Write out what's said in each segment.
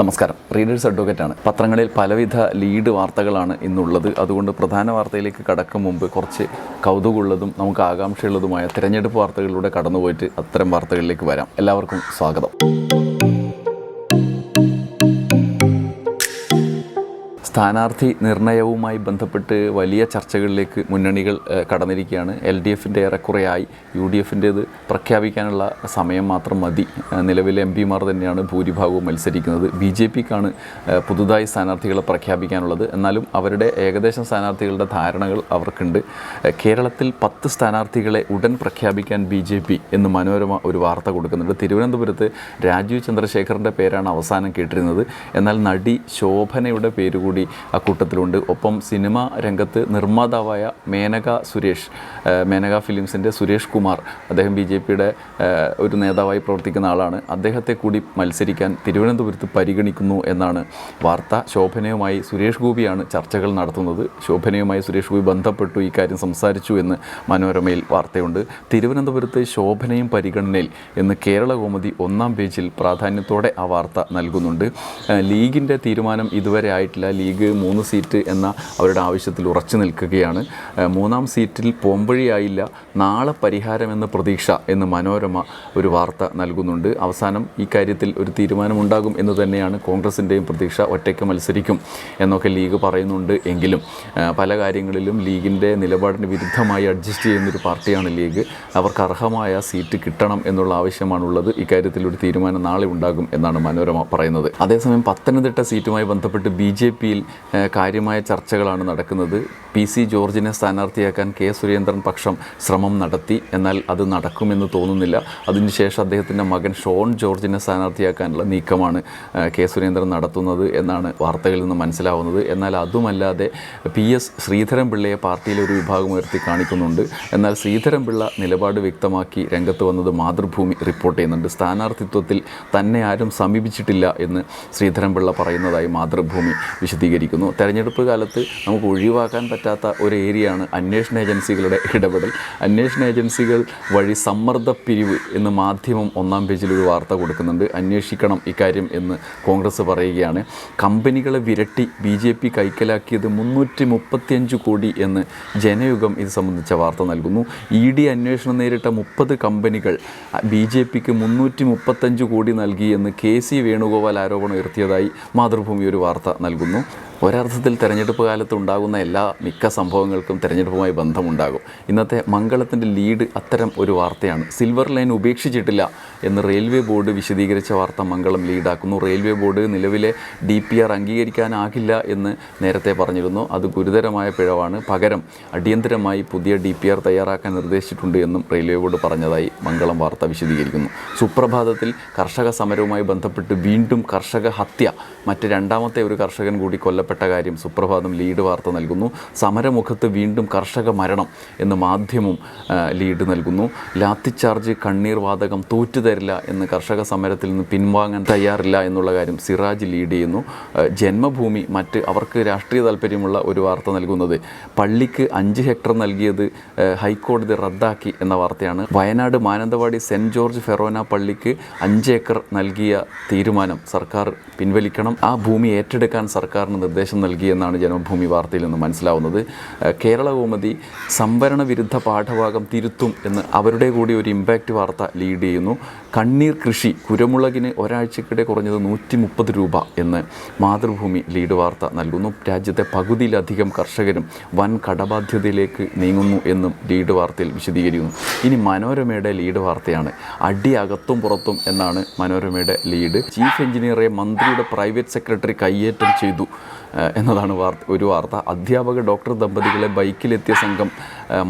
നമസ്കാരം. റീഡേഴ്സ് അഡ്വക്കേറ്റാണ് പത്രങ്ങളിൽ പലവിധ ലീഡ് വാർത്തകളാണ് ഇന്നുള്ളത്. അതുകൊണ്ട് പ്രധാന വാർത്തയിലേക്ക് കടക്കും മുമ്പ് കുറച്ച് കൗതുകമുള്ളതും നമുക്ക് ആകാംക്ഷയുള്ളതുമായ തിരഞ്ഞെടുപ്പ് വാർത്തകളിലൂടെ കടന്നുപോയിട്ട് അത്തരം വാർത്തകളിലേക്ക് വരാം. എല്ലാവർക്കും സ്വാഗതം. സ്ഥാനാർത്ഥി നിർണയവുമായി ബന്ധപ്പെട്ട് വലിയ ചർച്ചകളിലേക്ക് മുന്നണികൾ കടന്നിരിക്കുകയാണ്. എൽ ഡി എഫിന്റെ ഏറെക്കുറെയായി യു ഡി എഫിന്റേത് പ്രഖ്യാപിക്കാനുള്ള സമയം മാത്രം മതി. നിലവിലെ എം പിമാർ തന്നെയാണ് ഭൂരിഭാഗവും മത്സരിക്കുന്നത്. ബി ജെ പിക്കാണ് പുതുതായി സ്ഥാനാർത്ഥികളെ പ്രഖ്യാപിക്കാനുള്ളത്. എന്നാലും അവരുടെ ഏകദേശം സ്ഥാനാർത്ഥികളുടെ ധാരണകൾ അവർക്കുണ്ട്. കേരളത്തിൽ പത്ത് സ്ഥാനാർത്ഥികളെ ഉടൻ പ്രഖ്യാപിക്കാൻ ബി ജെ പി എന്ന് മനോരമ ഒരു വാർത്ത കൊടുക്കുന്നുണ്ട്. തിരുവനന്തപുരത്ത് രാജീവ് ചന്ദ്രശേഖറിന്റെ പേരാണ് അവസാനം കേട്ടിരുന്നത്. എന്നാൽ നടി ശോഭനയുടെ പേര് കൂടി കൂട്ടത്തിലുണ്ട്. ഒപ്പം സിനിമ രംഗത്ത് നിർമ്മാതാവായ മേനക സുരേഷ് മേനക ഫിലിംസിന്റെ സുരേഷ് കുമാർ അദ്ദേഹം ബി ജെ പിയുടെ ഒരു നേതാവായി പ്രവർത്തിക്കുന്ന ആളാണ്. അദ്ദേഹത്തെ കൂടി മത്സരിക്കാൻ തിരുവനന്തപുരത്ത് പരിഗണിക്കുന്നു എന്നാണ് വാർത്ത ശോഭനയുമായി സുരേഷ് ഗോപിയാണ് ചർച്ചകൾ നടത്തുന്നത്. ശോഭനയുമായി സുരേഷ് ഗോപി ബന്ധപ്പെട്ടു ഈ കാര്യം സംസാരിച്ചു എന്ന് മനോരമയിൽ വാർത്തയുണ്ട്. തിരുവനന്തപുരത്ത് ശോഭനയും പരിഗണനയിൽ എന്ന് കേരള കോമതി ഒന്നാം പേജിൽ പ്രാധാന്യത്തോടെ ആ വാർത്ത നൽകുന്നുണ്ട്. ലീഗിന്റെ തീരുമാനം ഇതുവരെ ആയിട്ടില്ല. ലീഗ് മൂന്ന് സീറ്റ് എന്ന അവരുടെ ആവശ്യത്തിൽ ഉറച്ചു നിൽക്കുകയാണ്. മൂന്നാം സീറ്റിൽ പോംവഴിയായില്ല നാളെ പരിഹാരമെന്ന പ്രതീക്ഷ എന്ന് മനോരമ ഒരു വാർത്ത നൽകുന്നുണ്ട്. അവസാനം ഈ കാര്യത്തിൽ ഒരു തീരുമാനമുണ്ടാകും എന്ന് തന്നെയാണ് കോൺഗ്രസിന്റെയും പ്രതീക്ഷ. ഒറ്റയ്ക്ക് മത്സരിക്കും എന്നൊക്കെ ലീഗ് പറയുന്നുണ്ട് എങ്കിലും പല കാര്യങ്ങളിലും ലീഗിന്റെ നിലപാടിന് വിരുദ്ധമായി അഡ്ജസ്റ്റ് ചെയ്യുന്നൊരു പാർട്ടിയാണ് ലീഗ്. അവർക്ക് അർഹമായ സീറ്റ് കിട്ടണം എന്നുള്ള ആവശ്യമാണുള്ളത്. ഇക്കാര്യത്തിൽ ഒരു തീരുമാനം നാളെ ഉണ്ടാകും എന്നാണ് മനോരമ പറയുന്നത്. അതേസമയം പത്തനംതിട്ട സീറ്റുമായി ബന്ധപ്പെട്ട് ബി ജെ പിയിൽ കാര്യമായ ചർച്ചകളാണ് നടക്കുന്നത്. പി സി ജോർജിനെ സ്ഥാനാർത്ഥിയാക്കാൻ കെ സുരേന്ദ്രൻ പക്ഷം ശ്രമം നടത്തി. എന്നാൽ അത് നടക്കുമെന്ന് തോന്നുന്നില്ല. അതിനുശേഷം അദ്ദേഹത്തിന്റെ മകൻ ഷോൺ ജോർജിനെ സ്ഥാനാർത്ഥിയാക്കാനുള്ള നീക്കമാണ് കെ സുരേന്ദ്രൻ നടത്തുന്നത് എന്നാണ് വാർത്തകളിൽ നിന്ന് മനസ്സിലാവുന്നത്. എന്നാൽ അതുമല്ലാതെ പി എസ് ശ്രീധരൻപിള്ളയെ പാർട്ടിയിലെ ഒരു വിഭാഗം ഉയർത്തി കാണിക്കുന്നുണ്ട്. എന്നാൽ ശ്രീധരൻപിള്ള നിലപാട് വ്യക്തമാക്കി രംഗത്ത് വന്നത് മാതൃഭൂമി റിപ്പോർട്ട് ചെയ്യുന്നുണ്ട്. സ്ഥാനാർത്ഥിത്വത്തിൽ തന്നെ ആരും സമീപിച്ചിട്ടില്ല എന്ന് ശ്രീധരൻപിള്ള പറയുന്നതായി മാതൃഭൂമി വിശദീകരിക്കുന്നു. തെരഞ്ഞെടുപ്പ് കാലത്ത് നമുക്ക് ഒഴിവാക്കാൻ പറ്റാത്ത ഒരു ഏരിയയാണ് അന്വേഷണ ഏജൻസികളുടെ ഇടപെടൽ. അന്വേഷണ ഏജൻസികൾ വഴി സമ്മർദ്ദ പിരിവ് എന്ന് മാധ്യമം ഒന്നാം പേജിൽ ഒരു വാർത്ത കൊടുക്കുന്നുണ്ട്. അന്വേഷിക്കണം ഇക്കാര്യം എന്ന് കോൺഗ്രസ് പറയുകയാണ്. കമ്പനികളെ വിരട്ടി ബി ജെ പി കൈക്കലാക്കിയത് മുന്നൂറ്റി മുപ്പത്തിയഞ്ച് കോടി എന്ന് ജനയുഗം ഇത് സംബന്ധിച്ച വാർത്ത നൽകുന്നു. ഇ ഡി അന്വേഷണം നേരിട്ട മുപ്പത് കമ്പനികൾ ബി ജെ പിക്ക് മുന്നൂറ്റി മുപ്പത്തഞ്ച് കോടി നൽകി എന്ന് കെ സി വേണുഗോപാൽ ആരോപണം ഉയർത്തിയതായി മാതൃഭൂമി ഒരു വാർത്ത നൽകുന്നു. ഒരർത്ഥത്തിൽ തെരഞ്ഞെടുപ്പ് കാലത്ത് ഉണ്ടാകുന്ന എല്ലാ മിക്ക സംഭവങ്ങൾക്കും തെരഞ്ഞെടുപ്പുമായി ബന്ധമുണ്ടാകും. ഇന്നത്തെ മംഗളത്തിന്റെ ലീഡ് അത്തരം ഒരു വാർത്തയാണ്. സിൽവർ ലൈൻ ഉപേക്ഷിച്ചിട്ടില്ല എന്ന് റെയിൽവേ ബോർഡ് വിശദീകരിച്ച വാർത്ത മംഗളം ലീഡാക്കുന്നു. റെയിൽവേ ബോർഡ് നിലവിലെ ഡി പി ആർ അംഗീകരിക്കാനാകില്ല എന്ന് നേരത്തെ പറഞ്ഞിരുന്നു. അത് ഗുരുതരമായ പിഴവാണ്. പകരം അടിയന്തരമായി പുതിയ ഡി പി ആർ തയ്യാറാക്കാൻ നിർദ്ദേശിച്ചിട്ടുണ്ട് എന്നും റെയിൽവേ ബോർഡ് പറഞ്ഞതായി മംഗളം വാർത്ത വിശദീകരിക്കുന്നു. സുപ്രഭാതത്തിൽ കർഷക സമരവുമായി ബന്ധപ്പെട്ട് വീണ്ടും കർഷക ഹത്യ. മറ്റ് രണ്ടാമത്തെ ഒരു കർഷകൻ കൂടി കൊല്ലപ്പെട്ട. കാര്യം സുപ്രഭാതം ലീഡ് വാർത്ത നൽകുന്നു. സമരമുഖത്ത് വീണ്ടും കർഷക മരണം എന്ന് മാധ്യമം ലീഡ് നൽകുന്നു. ലാത്തിച്ചാർജ് കണ്ണീർ വാതകം തോറ്റുതരില്ല എന്ന് കർഷക സമരത്തിൽ നിന്ന് പിൻവാങ്ങാൻ തയ്യാറില്ല എന്നുള്ള കാര്യം സിറാജ് ലീഡ് ചെയ്യുന്നു. ജന്മഭൂമി മറ്റ് അവർക്ക് രാഷ്ട്രീയ താല്പര്യമുള്ള ഒരു വാർത്ത നൽകുന്നത്. പള്ളിക്ക് അഞ്ച് ഹെക്ടർ നൽകിയത് ഹൈക്കോടതി റദ്ദാക്കി എന്ന വാർത്തയാണ്. Wayanad Mananthavady Saint George Forane പള്ളിക്ക് അഞ്ച് ഏക്കർ നൽകിയ തീരുമാനം സർക്കാർ പിൻവലിക്കണം. ആ ഭൂമി ഏറ്റെടുക്കാൻ സർക്കാരിന് നിർദ്ദേശം നൽകിയെന്നാണ് ജന്മഭൂമി വാർത്തയിൽ നിന്ന് മനസ്സിലാവുന്നത്. കേരള കൗമുദി സംവരണ വിരുദ്ധ പാഠഭാഗം തിരുത്തും എന്ന് അവരുടെ കൂടി ഒരു ഇമ്പാക്റ്റ് വാർത്ത ലീഡ് ചെയ്യുന്നു. കണ്ണീർ കൃഷി കുരുമുളകിന് ഒരാഴ്ചക്കിടെ കുറഞ്ഞത് നൂറ്റി മുപ്പത് രൂപ എന്ന് മാതൃഭൂമി ലീഡ് വാർത്ത നൽകുന്നു. രാജ്യത്തെ പകുതിയിലധികം കർഷകരും വൻ കടബാധ്യതയിലേക്ക് നീങ്ങുന്നു എന്നും ലീഡ് വാർത്തയിൽ വിശദീകരിക്കുന്നു. ഇനി മനോരമയുടെ ലീഡ് വാർത്തയാണ്. അടി അകത്തും പുറത്തും എന്നാണ് മനോരമയുടെ ലീഡ് ചീഫ് എഞ്ചിനീയറെ മന്ത്രിയുടെ പ്രൈവറ്റ് സെക്രട്ടറി കയ്യേറ്റം ചെയ്തു. എന്നതാണ് വാർത്ത ഒരു വാർത്ത. അധ്യാപക ഡോക്ടർ ദമ്പതികളെ ബൈക്കിലെത്തിയ സംഘം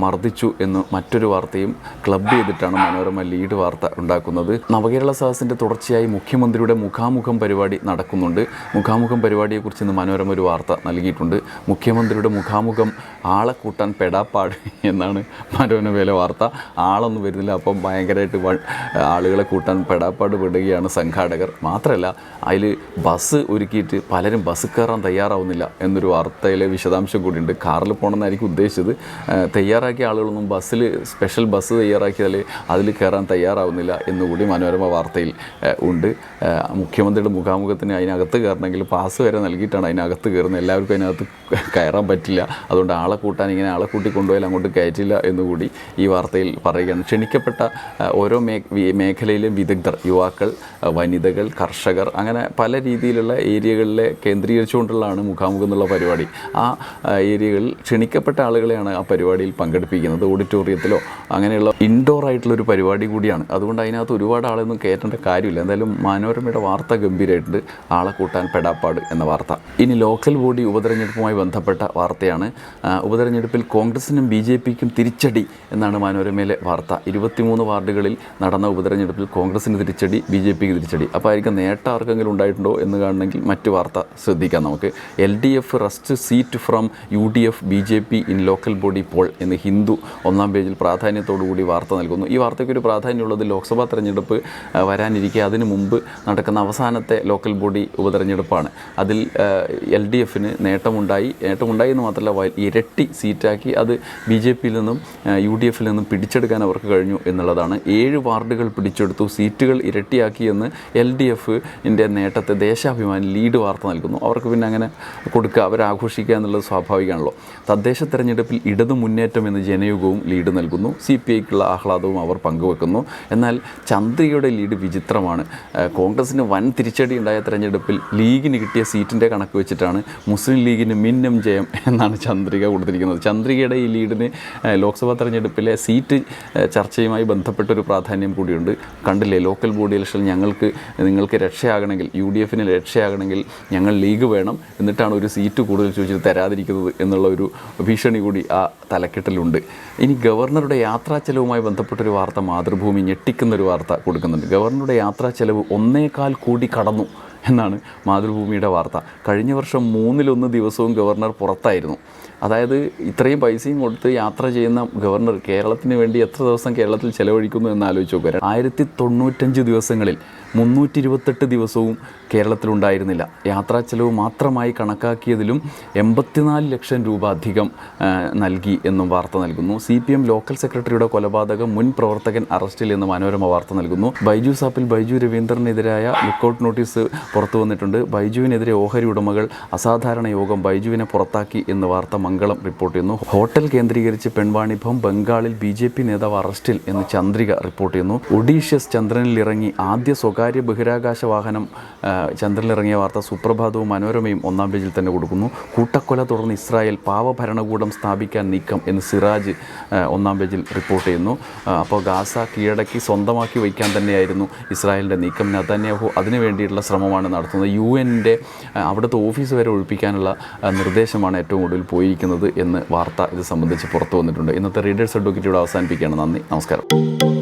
മർദ്ദിച്ചു എന്ന് മറ്റൊരു വാർത്തയും ക്ലബ് ചെയ്തിട്ടാണ് മനോരമ ലീഡ് വാർത്ത ഉണ്ടാക്കുന്നത്. നവകേരള സദസ്സിന്റെ തുടർച്ചയായി മുഖ്യമന്ത്രിയുടെ മുഖാമുഖം പരിപാടി നടക്കുന്നുണ്ട്. മുഖാമുഖം പരിപാടിയെക്കുറിച്ച് ഇന്ന് മനോരമ ഒരു വാർത്ത നൽകിയിട്ടുണ്ട്. മുഖ്യമന്ത്രിയുടെ മുഖാമുഖം ആളെ കൂട്ടാൻ പെടാപ്പാട് എന്നാണ് മനോരമയിലെ വാർത്ത. ആളൊന്നും വരുന്നില്ല. അപ്പം ഭയങ്കരമായിട്ട് ആളുകളെ കൂട്ടാൻ പെടാപ്പാട് പെടുകയാണ് സംഘാടകർ. മാത്രമല്ല അതിൽ ബസ് ഒരുക്കിയിട്ട് പലരും ബസ് കയറാൻ തയ്യാറാവുന്നില്ല എന്നൊരു വാർത്തയിലെ വിശദാംശം കൂടിയുണ്ട്. കാറിൽ പോകണമെന്നായിരിക്കും ഉദ്ദേശിച്ചത്. തയ്യാറാക്കിയ ആളുകളൊന്നും ബസ്സിൽ സ്പെഷ്യൽ ബസ് തയ്യാറാക്കിയാൽ അതിൽ കയറാൻ തയ്യാറാവുന്നില്ല എന്നുകൂടി മനോരമ വാർത്തയിൽ ഉണ്ട്. മുഖ്യമന്ത്രിയുടെ മുഖാമുഖത്തിന് അതിനകത്ത് കയറണമെങ്കിൽ പാസ് വരെ നൽകിയിട്ടാണ് അതിനകത്ത് കയറുന്നത്. എല്ലാവർക്കും അതിനകത്ത് കയറാൻ പറ്റില്ല. അതുകൊണ്ട് ആളെ കൂട്ടാൻ ഇങ്ങനെ ആളെ കൂട്ടി കൊണ്ടുപോയാൽ അങ്ങോട്ട് കയറ്റില്ല എന്നുകൂടി ഈ വാർത്തയിൽ പറയുകയാണ്. ക്ഷണിക്കപ്പെട്ട ഓരോ മേ മേഖലയിലെ വിദഗ്ധർ യുവാക്കൾ വനിതകൾ കർഷകർ അങ്ങനെ പല രീതിയിലുള്ള ഏരിയകളിലെ കേന്ദ്രീകരിച്ചുകൊണ്ടുള്ളതാണ് മുഖാമുഖം എന്നുള്ള പരിപാടി. ആ, ഏരിയകളിൽ ക്ഷണിക്കപ്പെട്ട ആളുകളെയാണ് ആ പരിപാടിയിൽ പങ്കെടുപ്പിക്കുന്നത് ഓഡിറ്റോറിയത്തിലോ അങ്ങനെയുള്ള ഇൻഡോർ ആയിട്ടുള്ള ഒരു പരിപാടി കൂടിയാണ്. അതുകൊണ്ട് അതിനകത്ത് ഒരുപാട് ആളൊന്നും കയറ്റേണ്ട കാര്യമില്ല. എന്തായാലും മനോരമയുടെ വാർത്ത ഗംഭീരമായിട്ടുണ്ട് ആളെ കൂട്ടാൻ പെടാപ്പാട് എന്ന വാർത്ത. ഇനി ലോക്കൽ ബോഡി ഉപതെരഞ്ഞെടുപ്പുമായി ബന്ധപ്പെട്ട വാർത്തയാണ്. ഉപതെരഞ്ഞെടുപ്പിൽ കോൺഗ്രസിനും ബി ജെ പിക്കും തിരിച്ചടി എന്നാണ് മനോരമയിലെ വാർത്ത. ഇരുപത്തിമൂന്ന് വാർഡുകളിൽ നടന്ന ഉപതെരഞ്ഞെടുപ്പിൽ കോൺഗ്രസിന് തിരിച്ചടി ബി ജെ പിക്ക് തിരിച്ചടി. അപ്പോൾ ആയിരിക്കും നേട്ടം ആർക്കെങ്കിലും ഉണ്ടായിട്ടുണ്ടോ എന്ന് കാണണമെങ്കിൽ മറ്റു വാർത്ത ശ്രദ്ധിക്കാം നമുക്ക്. L D F wrest seat from U D F B J P in local body poll എന്ന് ഹിന്ദു ഒന്നാം പേജിൽ പ്രാധാന്യത്തോടു കൂടി വാർത്ത നൽകുന്നു. ഈ വാർത്തയ്ക്ക് ഒരു പ്രാധാന്യമുള്ളത് ലോക്സഭാ തെരഞ്ഞെടുപ്പ് വരാനിരിക്കെ അതിനു മുമ്പ് നടക്കുന്ന അവസാനത്തെ ലോക്കൽ ബോഡി ഉപതെരഞ്ഞെടുപ്പാണ്. അതിൽ എൽ ഡി എഫിന് നേട്ടമുണ്ടായി. നേട്ടമുണ്ടായി എന്ന് മാത്രമല്ല ഇരട്ടി സീറ്റാക്കി അത് ബി ജെ പിയിൽ നിന്നും യു ഡി എഫിൽ നിന്നും പിടിച്ചെടുക്കാൻ അവർക്ക് കഴിഞ്ഞു എന്നുള്ളതാണ്. ഏഴ് വാർഡുകൾ പിടിച്ചെടുത്തു സീറ്റുകൾ ഇരട്ടിയാക്കി എന്ന് എൽ ഡി എഫിന്റെ നേട്ടത്തെ ദേശാഭിമാനി ലീഡ് വാർത്ത നൽകുന്നു. അവർക്ക് പിന്നെ അങ്ങനെ കൊടുക്കുക അവരാഘോഷിക്കുക എന്നുള്ളത് സ്വാഭാവികമാണല്ലോ. തദ്ദേശ തെരഞ്ഞെടുപ്പിൽ ഇടതു മുന്നേറ്റം എന്ന ജനയുഗവും ലീഡ് നൽകുന്നു. സി പി ഐക്കുള്ള ആഹ്ലാദവും അവർ പങ്കുവെക്കുന്നു. എന്നാൽ ചന്ദ്രികയുടെ ലീഡ് വിചിത്രമാണ്. കോൺഗ്രസിന് വൻ തിരിച്ചടി ഉണ്ടായ തെരഞ്ഞെടുപ്പിൽ ലീഗിന് കിട്ടിയ സീറ്റിന്റെ കണക്ക് വെച്ചിട്ടാണ് മുസ്ലിം ലീഗിന് മിന്നം ജയം എന്നാണ് ചന്ദ്രിക കൊടുത്തിരിക്കുന്നത്. ചന്ദ്രികയുടെ ഈ ലീഡിന് ലോക്സഭാ തെരഞ്ഞെടുപ്പിലെ സീറ്റ് ചർച്ചയുമായി ബന്ധപ്പെട്ടൊരു പ്രാധാന്യം കൂടിയുണ്ട്. കണ്ടില്ലേ ലോക്കൽ ബോഡി ഇലക്ഷൻ ഞങ്ങൾക്ക് നിങ്ങൾക്ക് രക്ഷയാകണമെങ്കിൽ യു ഡി എഫിന് രക്ഷയാകണമെങ്കിൽ ഞങ്ങൾ ലീഗ് വേണം. എന്നിട്ടാണ് ഒരു സീറ്റ് കൂടുതൽ ചോദിച്ചിട്ട് തരാതിരിക്കുന്നത് എന്നുള്ള ഒരു ഭീഷണി കൂടി ആ തലക്കെട്ടിലുണ്ട് ഇനി ഗവർണറുടെ യാത്രാ ചെലവുമായി ബന്ധപ്പെട്ടൊരു വാർത്ത മാതൃഭൂമി ഞെട്ടിക്കുന്നൊരു വാർത്ത കൊടുക്കുന്നുണ്ട്. ഗവർണറുടെ യാത്രാ ചെലവ് ഒന്നേകാൽ കോടി കടന്നു. എന്നാണ് മാതൃഭൂമിയുടെ വാർത്ത. കഴിഞ്ഞ വർഷം മൂന്നിലൊന്ന് ദിവസവും ഗവർണർ പുറത്തായിരുന്നു. അതായത് ഇത്രയും പൈസയും കൊടുത്ത് യാത്ര ചെയ്യുന്ന ഗവർണർ കേരളത്തിന് വേണ്ടി എത്ര ദിവസം കേരളത്തിൽ ചെലവഴിക്കുന്നു എന്ന് ആലോചിച്ച് നോക്കുക ആയിരത്തി തൊണ്ണൂറ്റഞ്ച് ദിവസങ്ങളിൽ മുന്നൂറ്റി ഇരുപത്തെട്ട് ദിവസവും കേരളത്തിലുണ്ടായിരുന്നില്ല. യാത്രാ ചെലവ് മാത്രമായി കണക്കാക്കിയതിലും എൺപത്തിനാല് ലക്ഷം രൂപ അധികം നൽകി എന്നും വാർത്ത നൽകുന്നു. സി പി എം ലോക്കൽ സെക്രട്ടറിയുടെ കൊലപാതകം മുൻ പ്രവർത്തകൻ അറസ്റ്റിൽ എന്ന് മനോരമ വാർത്ത നൽകുന്നു. ബൈജു സാപ്പിൽ ബൈജു രവീന്ദ്രനെതിരായ ലുക്കൌട്ട് നോട്ടീസ് പുറത്തു വന്നിട്ടുണ്ട്. ബൈജുവിനെതിരെ ഓഹരി ഉടമകൾ അസാധാരണ യോഗം ബൈജുവിനെ പുറത്താക്കി എന്ന് വാർത്ത മംഗളം റിപ്പോർട്ട് ചെയ്യുന്നു. ഹോട്ടൽ കേന്ദ്രീകരിച്ച് പെൺവാണിഭം ബംഗാളിൽ ബി ജെ പി നേതാവ് അറസ്റ്റിൽ എന്ന് ചന്ദ്രിക റിപ്പോർട്ട് ചെയ്യുന്നു. ഒഡീഷ്യസ് ചന്ദ്രനിൽ ഇറങ്ങി ആദ്യ സ്വകാര്യ ബഹിരാകാശ വാഹനം ചന്ദ്രനിലിറങ്ങിയ വാർത്ത സുപ്രഭാതവും മനോരമയും ഒന്നാം പേജിൽ തന്നെ കൊടുക്കുന്നു. കൂട്ടക്കൊല തുടർന്ന് ഇസ്രായേൽ പാവ ഭരണകൂടം സ്ഥാപിക്കാൻ നീക്കം എന്ന് സിറാജ് ഒന്നാം പേജിൽ റിപ്പോർട്ട് ചെയ്യുന്നു. അപ്പോൾ ഗാസ കീഴടക്കി സ്വന്തമാക്കി വയ്ക്കാൻ തന്നെയായിരുന്നു ഇസ്രായേലിന്റെ നീക്കം. നതന്യാഹു അതിനു വേണ്ടിയിട്ടുള്ള ശ്രമമാണ് നടത്തുന്നത്. യു എന്റെ അവിടുത്തെ ഓഫീസ് വരെ ഒഴിപ്പിക്കാനുള്ള നിർദ്ദേശമാണ് ഏറ്റവും കൂടുതൽ പോയിരിക്കുന്നത് എന്ന് വാർത്ത ഇത് സംബന്ധിച്ച് പുറത്തു വന്നിട്ടുണ്ട്. ഇന്നത്തെ റീഡേഴ്സ് അഡ്വക്കേറ്റ് ഇവിടെ അവസാനിപ്പിക്കുകയാണ്. നന്ദി. നമസ്കാരം.